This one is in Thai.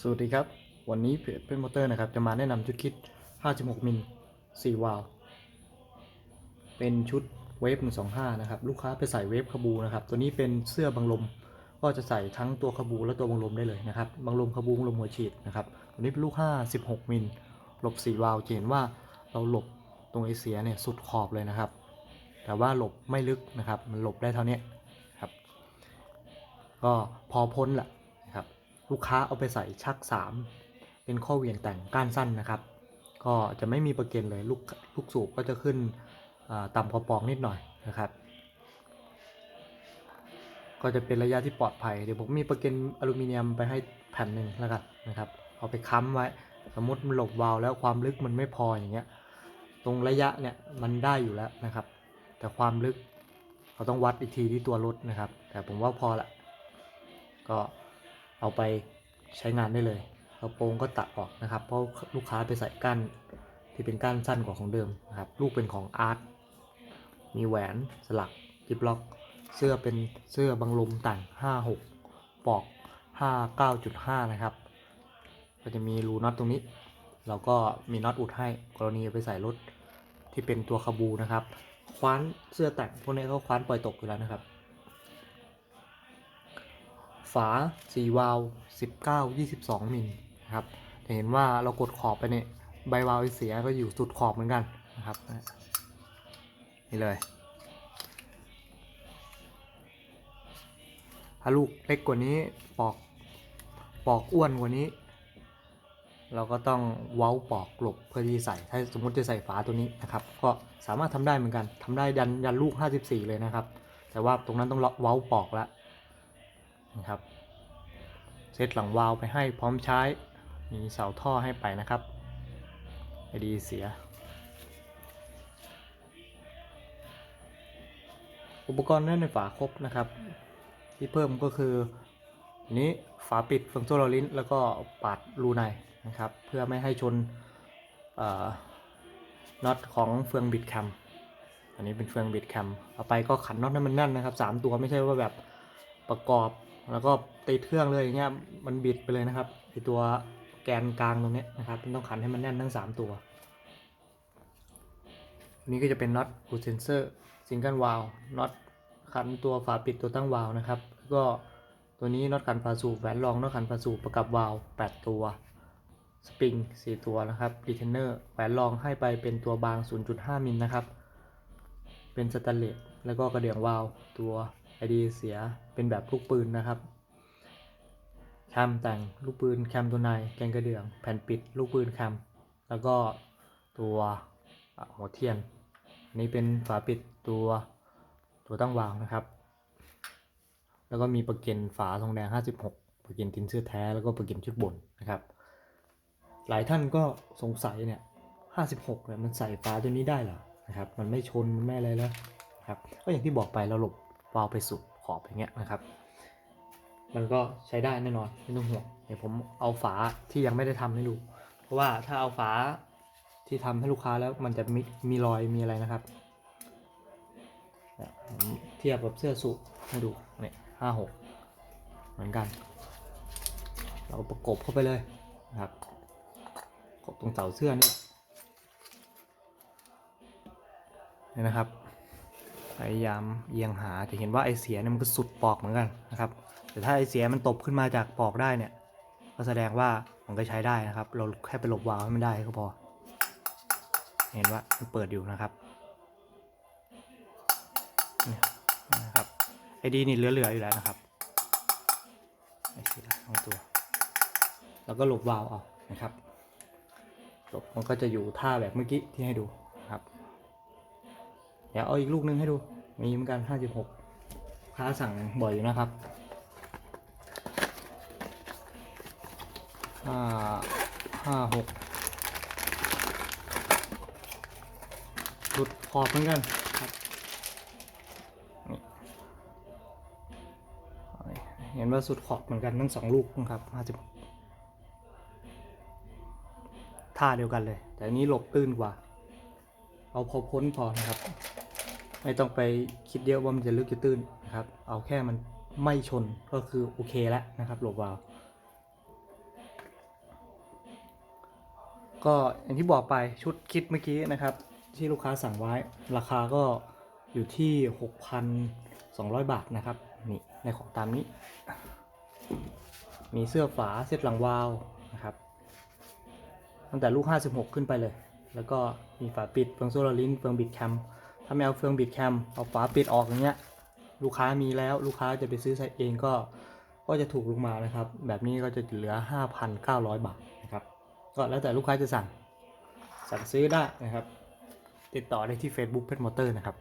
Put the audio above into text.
สวัสดีครับ วันนี้เพจเป็นมอเตอร์นะครับ จะมาแนะนำชุดคิด 56 มิล 4 วาล์วเป็นชุดเวฟ 125 นะครับ ลูกค้าไปใส่เวฟคาบูนะครับ ตัวนี้เป็นเสื้อบังลม ก็จะใส่ทั้งตัวคาบูและตัวบังลมได้เลยนะครับ บังลมคาบูบังลมหัวฉีดนะครับ ตัวนี้เป็นลูก 56 มิล หลบ 4 วาล์วเห็นว่าเราหลบตรงเอเสียเนี่ยสุดขอบเลยนะครับ แต่ว่าหลบไม่ลึกนะครับ มันหลบได้เท่านี้ครับ ก็พอพ้นแหละ ลูกค้าเอาไปใส่ชัก 3 เป็นข้อเวียงแต่งก้านสั้นนะครับ ก็จะไม่มีประเก็นเลยลูกลูกสูบก็จะขึ้นต่ำกว่าปองนิดหน่อยนะครับ ก็จะเป็นระยะที่ปลอดภัยเดี๋ยวผมมีประเก็นอลูมิเนียมไปให้แผ่นหนึ่งแล้วกันนะครับ เอาไปค้ำไว้สมมติมันหลบวาล์วแล้วความลึกมันไม่พออย่างเงี้ยตรงระยะเนี่ยมันได้อยู่แล้วนะครับ แต่ความลึกเราต้องวัดอีกทีที่ตัวรถนะครับ แต่ผมว่าพอละก็ เอาไปใช้งานได้เลยกระโปรงก็ตัดออกนะครับ เพราะลูกค้าไปใส่ก้านที่เป็นก้านสั้นกว่าของเดิมนะครับ ลูกเป็นของอาร์ต มีแหวนสลักจิบล็อก เสื้อเป็นเสื้อบังลมแต่ง56 ปอก 59.5 นะครับ ก็จะมีรูน็อตตรงนี้ เราก็มีน็อตอุดให้กรณีไปใส่รถที่เป็นตัวคาบูนะครับ คว้านเสื้อแต่งพวกนี้เขาคว้านปล่อยตกอยู่แล้วนะครับ ฝา4วาล์ว19 22มิลนะครับจะเห็นว่าเรากดขอบไปเนี่ยใบวาล์วเสียก็อยู่สุดขอบเหมือนกันนะครับนี่เลยถ้าลูกเล็กกว่านี้ปอกปอกอ้วนกว่านี้ เราก็ต้องเว้าปอกหลบเพื่อที่ใส่ถ้าสมมติจะใส่ฝาตัวนี้นะครับ ก็สามารถทำได้เหมือนกันทำได้ยันยันลูก 54 เลยนะครับ แต่ว่าตรงนั้นต้องเว้าปอกแล้ว นะครับ เซตหลังวาล์วไปให้พร้อมใช้ มีเสาท่อให้ไปนะครับไอดีเสีย อุปกรณ์ด้านในฝาครบนะครับ ที่เพิ่มก็คือนนี้ฝาปิดเฟืองโซลารินแล้วก็ปาดรูในนะครับ เพื่อไม่ให้ชนน็อตของเฟืองบิดแคมอันนี้เป็นเฟืองบิดแคมเอาไปก็ขันน็อตให้มันแน่นนะครับสามตัวไม่ใช่ว่าแบบประกอบ แล้วก็ติดเครื่องเลยอย่างเงี้ยมันบิดไปเลยนะครับไอตัวแกนกลางตรงนี้นะครับต้องขันให้มันแน่นทั้ง 3 ตัวนนี้ก็จะเป็นน็อตกูเซนเซอร์ซิงเกิลวาลน็อตขันตัวฝาปิดตัวตั้งวาลนะครับแล้วก็ตัวนี้น็อตขันฝาสูบแหวนรองน็อตขันฝาสูบประกับวาล8ตัวสปริง 4 ตัวนะครับรีเทนเนอร์แหวนรองให้ไปเป็นตัวบาง 0.5 มิลนะครับ เป็นสแตนเลสแล้วก็กระเดื่องวาลตัว ไอดีเสียเป็นแบบลูกปืนนะครับแคมแต่งลูกปืนแคมตัวในแกนกระเดื่องแผ่นปิดลูกปืนแคมแล้วก็ตัวหัวเทียนนนี้เป็นฝาปิดตัวตัวตั้งวาล์วนะครับ แล้วก็มีประเก็นฝาทองแดง 56 ประเก็นตินเสื้อแท้แล้วก็ประเก็นชุดบนนะครับ หลายท่านก็สงสัยเนี่ย 56เนี่ยมันใส่ฝาตัวนี้ได้เหรอนะครับ มันไม่ชนมันไม่อะไรแล้วครับ ก็อย่างที่บอกไปเราหลบ วาล์วไปสุดขอบอย่างเงี้ยนะครับ มันก็ใช้ได้แน่นอนไม่ต้องห่วงเดี๋ยวผมเอาฝาที่ยังไม่ได้ทำให้ดู เพราะว่าถ้าเอาฝาที่ทำให้ลูกค้าแล้วมันจะมีมีรอยมีอะไรนะครับเทียบกับเสื้อสูทให้ดูเนี่ยห้าหกเหมือนกัน เราประกบเข้าไปเลยนะครับกบตรงเสาเสื้อนี่นี่นะครับ ยายามเอียงหาจะเห็นว่าไอเสียเนี่ยมันก็สุดปอกเหมือนกันนะครับ แต่ถ้าไอเสียมันตบขึ้นมาจากปอกได้เนี่ย ก็แสดงว่ามันก็ใช้ได้นะครับ เราแค่ไปหลบวาล์วให้มันได้ก็พอ เห็นว่ามันเปิดอยู่นะครับนี่นะครับไอดีนี่เหลือๆอยู่แล้วนะครับไอเสียทั้งตัว แล้วก็หลบวาล์วเอานะครับหลบมันก็จะอยู่ท่าแบบเมื่อกี้ที่ให้ดูนะครับ เดี๋ยวเอาอีกลูกนึงให้ดู มีเหมือนกัน56ค้าสั่งบ่อยอยู่นะครับห้าห้าหกหลุดขอบเหมือนกันครับเห็นว่าสุดขอบเหมือนกันทั้งสองลูกนะครับ56ท่าเดียวกันเลย แต่อันนี้หลบตื้นกว่า เอาพอพ้นพอนะครับ ไม่ต้องไปคิดเยอะว่ามันจะลึกจะตื้นนะครับ เอาแค่มันไม่ชนก็คือโอเคแล้วนะครับหลบวาล์วก็อย่างที่บอกไปชุดคิดเมื่อกี้นะครับ ที่ลูกค้าสั่งไว้ราคาก็อยู่ที่ 6,200 บาทนะครับนี่ในของตามนี้ มีเสื้อฝาเซตหลังวาวนะครับตั้งแต่ลูก 56 ขึ้นไปเลย แล้วก็มีฝาปิดเฟืองโซลารินเฟืองบิดแคมาไม่เอาเฟืองบิดแคมเอาฝาปิดออกอย่างเงี้ย ลูกค้ามีแล้วลูกค้าจะไปซื้อใส่เองก็ก็จะถูกลงมานะครับ แบบนี้ก็จะเหลือ 5,900 บาทนะครับก็แล้วแต่ลูกค้าจะสั่ง สั่งซื้อได้นะครับ ติดต่อได้ที่ Facebook Pet Motor นะครับ